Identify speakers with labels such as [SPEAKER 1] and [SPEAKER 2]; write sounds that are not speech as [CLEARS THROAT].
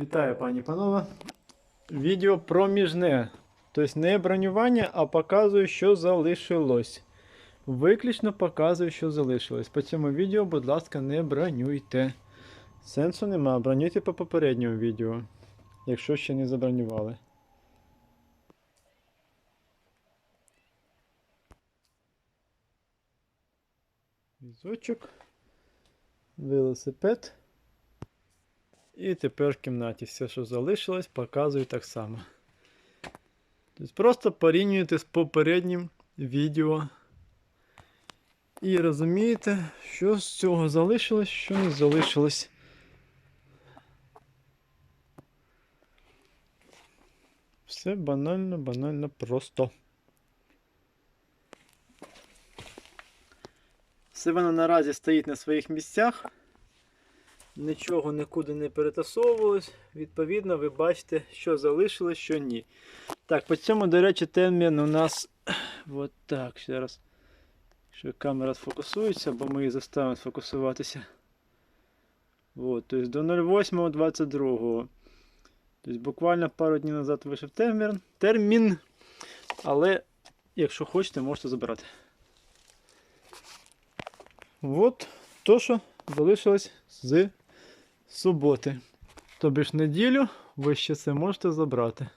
[SPEAKER 1] Вітаю, пані панове. Відео проміжне. Тобто не бронювання, а показую, що залишилось. Виключно показую, що залишилось. По цьому відео, будь ласка, не бронюйте. Сенсу нема. Бронюйте по попередньому відео, якщо ще не забронювали. Візочок. Велосипед. І тепер в кімнаті все, що залишилось, показую так само. Тобто просто порівнюєте з попереднім відео. І розумієте, що з цього залишилось, що не залишилось. Все банально, банально просто. Все воно наразі стоїть на своїх місцях. Нічого нікуди не перетасовувалось. Відповідно, ви бачите, що залишилось, що ні. Так, по цьому, до речі, термін у нас. [CLEARS THROAT] От так, ще раз. Якщо камера сфокусується, бо ми її заставимо сфокусуватися. От, тобто до 08.22. Тобто буквально пару днів назад вийшов термін. термін. Але, якщо хочете, можете забирати. От то, що залишилось з суботи. Тобі ж неділю ви ще це можете забрати.